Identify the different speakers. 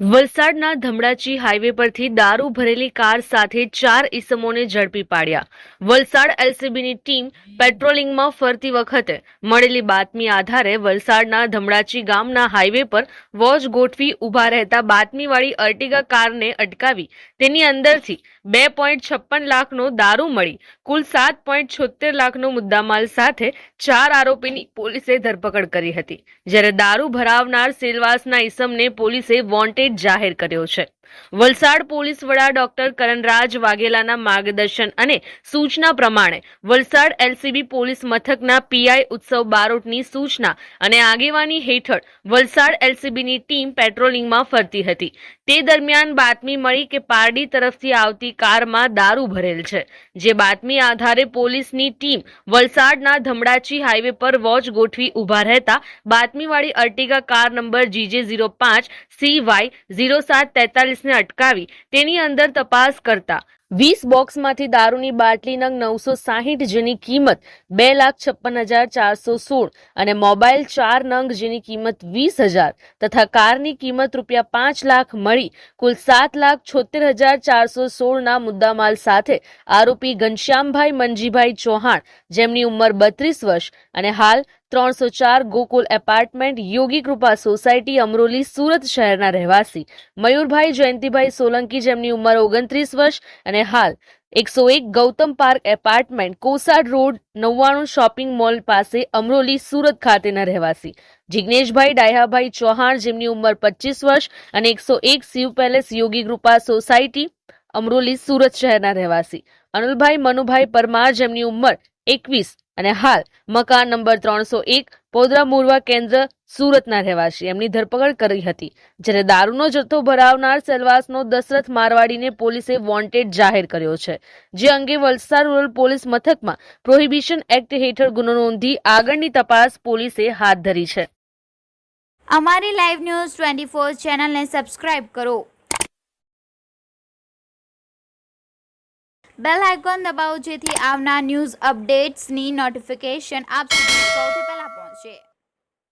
Speaker 1: વલસાડના ધમડાચી હાઈવે પરથી દારૂ ભરેલી કાર સાથે ચાર ઈસમોને ઝડપી પાડ્યા. વલસાડ એલસીબીની ટીમ પેટ્રોલિંગમાં ફરતી વખતે મળેલી બાતમી આધારે વલસાડના ધમડાચી ગામના હાઈવે પર વોચ ગોઠવી ઊભા રહેતા બાતમીવાળી અર્ટિગા કારને અટકાવી તેની અંદરથી બે પોઈન્ટ છપ્પન લાખનો દારૂ મળી. કુલ સાત પોઈન્ટ છોતેર લાખનો મુદ્દામાલ સાથે ચાર આરોપીની પોલીસે ધરપકડ કરી હતી. જ્યારે દારૂ ભરાવનાર સેલવાસના ઈસમને પોલીસે વોન્ટેડ જાહેર કર્યો છે. વલસાડ પોલીસ વડા ડોક્ટર કરણરાજ વાઘેલાના માર્ગદર્શન અને સૂચના પ્રમાણે વલસાડ એલસીબી પોલીસ મથકના પીઆઈ ઉત્સવ બારોટની સૂચના અને આગેવાની હેઠળ વલસાડ એલસીબીની ટીમ પેટ્રોલિંગમાં ફરતી હતી. તે દરમિયાન બાતમી મળી કે પારડી તરફથી આવતી કારમાં દારૂ ભરેલ છે. જે બાતમી આધારે પોલીસની ટીમ વલસાડના ધમડાચી હાઈવે પર વોચ ગોઠવી ઊભા રહેતા બાતમીવાળી Ertiga car number GJ zero પાંચ સી વાય ઝીરો સાત તેતાલીસને અટકાવી તેની અંદર તપાસ કરતા વીસ બોક્સમાંથી દારૂની બાટલી નંગ નવસો સાહીઠ જેની કિંમત બે લાખ છપ્પન હજાર ચારસો સોળ અને મોબાઈલ ચાર નંગ જેની કિંમત વીસ હજાર તથા કારની કિંમત રૂપિયા પાંચ લાખ મળી કુલ સાત લાખ છોતેર હજાર ચારસો સોળના મુદ્દામાલ સાથે આરોપી ઘનશ્યામભાઈ મંજીભાઈ ચૌહાણ, જેમની ઉંમર બત્રીસ વર્ષ અને હાલ ત્રણસો ચાર ગોકુલ એપાર્ટમેન્ટ યોગી કૃપા સોસાયટી અમરોલી, સુરત શહેરના રહેવાસી. મયુરભાઈ જયંતિભાઈ સોલંકી જેમની ઉંમર ઓગણત્રીસ વર્ષ અને હાલ એકસો એક Gautam park apartment Kosad road નવ્વાણું શોપિંગ મોલ પાસે અમરોલી સુરત ખાતેના રહેવાસી. જિગ્નેશભાઈ ડાયાભાઈ ચૌહાણ જેમની ઉંમર પચીસ વર્ષ અને એકસો એક શિવ પેલેસ યોગી કૃપા સોસાયટી અમરોલી સુરત શહેરના રહેવાસી. અનુલભાઈ મનુભાઈ પરમાર જેમની ઉંમર એકવીસ અને હાલ મકાન નંબર ત્રણસો એક પોદરા મોરવા કેન્દ્ર સુરતના રહેવાસી. એમની ધરપકડ કરી હતી. જ્યારે દારૂનો જથ્થો ભરાવનાર સેલવાસનો દશરથ મારવાડીને પોલીસે વોન્ટેડ જાહેર કર્યો છે. જે અંગે વલસાડ રૂરલ પોલીસ મથકમાં પ્રોહિબિશન એક્ટ હેઠળ ગુનો નોંધી આગળની તપાસ પોલીસે હાથ ધરી છે.
Speaker 2: અમારી લાઈવ ન્યૂઝ ટ્વેન્ટી ફોર ચેનલને સબસ્ક્રાઇબ કરો. બેલ આઇકોન દબાવો જેથી આવનાર ન્યૂઝ અપડેટ્સની નોટિફિકેશન આપ સુધી સૌથી પહેલા